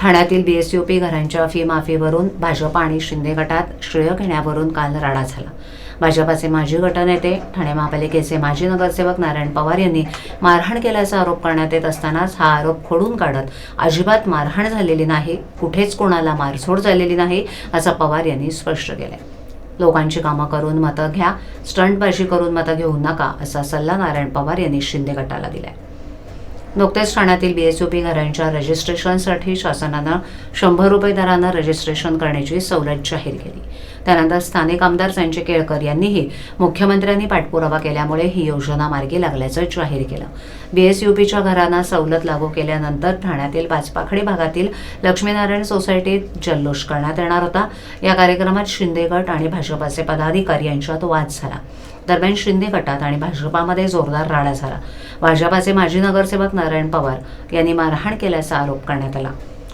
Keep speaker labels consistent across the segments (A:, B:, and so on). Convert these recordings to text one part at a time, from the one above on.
A: ठाण्यातील बीएसयूपी घरांच्या फी माफीवरून भाजप आणि शिंदे गटात श्रेय घेण्यावरून काल राडा झाला. भाजपाचे माजी गटनेते ठाणे महापालिकेचे माजी नगरसेवक नारायण पवार यांनी मारहाण केल्याचा आरोप करण्यात येत असतानाच हा आरोप खोडून काढत अजिबात मारहाण झालेली नाही कुठेच कोणाला मारझोड झालेली नाही असं पवार यांनी स्पष्ट केलंय. लोकांची कामं करून मतं घ्या स्टंटबाजी करून मतं घेऊ नका असा सल्ला नारायण पवार यांनी शिंदे गटाला दिलाय. नुकतेच ठाण्यातील बीएसयूपी घरांच्या रजिस्ट्रेशनसाठी शासनानं शंभर रुपये दरानं रजिस्ट्रेशन करण्याची सवलत जाहीर केली. त्यानंतर स्थानिक आमदार संजय केळकर यांनीही मुख्यमंत्र्यांनी पाठपुरावा केल्यामुळे ही योजना मार्गी लागल्याचं जाहीर केलं. बीएसयूपीच्या घरांना सवलत लागू केल्यानंतर ठाण्यातील पाचपाखडी भागातील लक्ष्मीनारायण सोसायटीत जल्लोष करण्यात येणार होता. या कार्यक्रमात शिंदे गट आणि भाजपाचे पदाधिकारी यांच्यात वाद झाला. दरम्यान शिंदे गटात आणि भाजपामध्ये जोरदार राडा झाला. भाजपाचे माजी नगरसेवक नारायण पवार यांनी मारहाण केल्याचा आरोप करण्यात आला.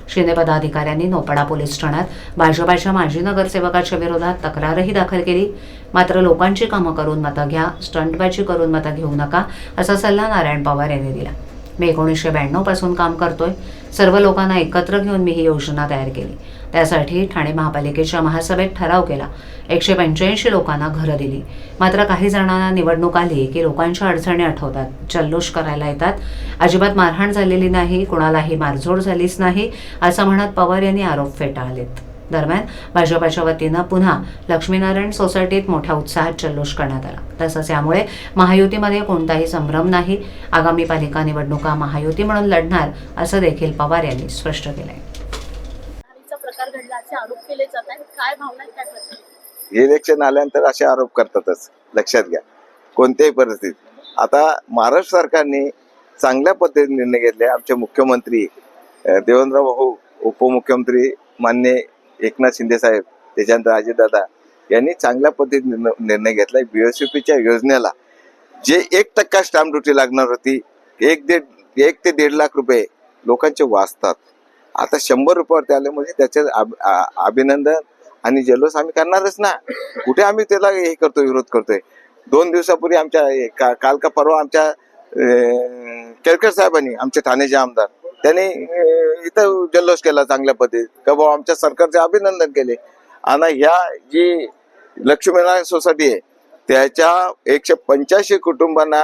A: शिंदे पदाधिकाऱ्यांनी नोपडा पोलीस ठाण्यात भाजपाच्या माजी नगरसेवकाच्या विरोधात तक्रारही दाखल केली. मात्र लोकांची कामं करून मतं घ्या स्टंटबाजी करून मतं घेऊ नका असा सल्ला नारायण पवार यांनी दिला. मी एकोणीसशे ब्याण्णवपासून काम करतोय. सर्व लोकांना एकत्र घेऊन मी ही योजना तयार केली. त्यासाठी ठाणे महापालिकेच्या महासभेत ठराव केला. एकशे पंच्याऐंशी लोकांना घरं दिली. मात्र काही जणांना निवडणूक आली की लोकांच्या अडचणी आठवतात. जल्लोष करायला येतात. अजिबात मारहाण झालेली नाही. कुणालाही मारझोड झालीच नाही असं म्हणत पवार यांनी आरोप फेटाळलेत. दरम्यान भाजपाच्या वतीनं पुन्हा लक्ष्मीनारायण सोसायटीत मोठ्या उत्साहात जल्लोष करण्यात आला. तसंच यामुळे महायुतीमध्ये कोणताही संभ्रम नाही. आगामी पालिका निवडणुका महायुती म्हणून लढणार असं देखील पवार यांनी स्पष्ट केलंय.
B: चा प्रकार घडला असे आरोप केले जात आहेत. काय भावना आहेत काय प्रश्न
C: इलेक्शन आल्यानंतर असे आरोप करतातच. लक्षात घ्या. कोणत्याही परिस्थितीत. आता महाराष्ट्र सरकारने चांगल्या पद्धतीने निर्णय घेतले. आमचे मुख्यमंत्री देवेंद्र भाऊ उपमुख्यमंत्री मान्य एकनाथ शिंदे साहेब त्याच्यानंतर अजितदादा यांनी चांगल्या पद्धतीने निर्णय घेतला. बीएसयूपीच्या योजनेला जे एक टक्का स्टॅम्प ड्युटी लागणार होती एक दीड एक ते दीड लाख रुपये लोकांचे वाचतात. आता शंभर रुपयावरती आले म्हणजे त्याचे अभिनंदन आणि जल्लोष आम्ही करणारच ना. कुठे आम्ही त्याला हे करतो विरोध करतोय? दोन दिवसापूर्वी आमच्या का- काल का परवा आमच्या केळकर साहेबांनी आमचे ठाण्याचे आमदार त्यांनी इथं जल्लोष केला चांगल्या पद्धतीत का भाऊ आमच्या सरकारचे अभिनंदन केले. आणि ह्या जी लक्ष्मीनारायण सोसायटी आहे त्याच्या एकशे पंच्याऐंशी कुटुंबांना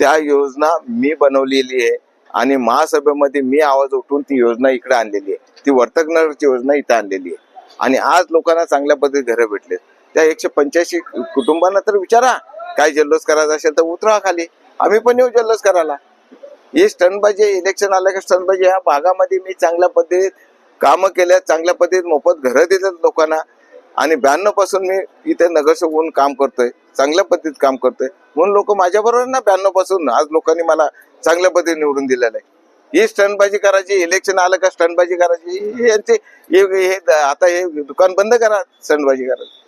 C: त्या योजना मी बनवलेली आहे. आणि महासभेमध्ये मी आवाज उठून ती योजना इकडे आणलेली आहे. ती वर्तकनगरची योजना इथं आणलेली आहे. आणि आज लोकांना चांगल्या पद्धतीत घरं भेटले त्या एकशे पंच्याऐंशी कुटुंबांना तर विचारा काय जल्लोष करायचा असेल तर उतरा खाली. आम्ही पण येऊ जल्लोष करायला. ही स्टनबाजी इलेक्शन आलं का स्टनबाजी ह्या भागामध्ये मी चांगल्या पद्धतीत कामं केल्या चांगल्या पद्धतीत मोफत घरं देतात लोकांना. आणि ब्याण्णवपासून मी इथे नगरसेवक म्हणून काम करतोय चांगल्या पद्धतीत काम करतोय. म्हणून लोक माझ्याबरोबर ना ब्याण्णवपासून आज लोकांनी मला चांगल्या पद्धतीने निवडून दिलेलं आहे. ही स्टंटबाजी करायची इलेक्शन आलं का स्टंटबाजी करायची यांचे हे आता हे दुकान बंद करा स्टंटबाजी करायची.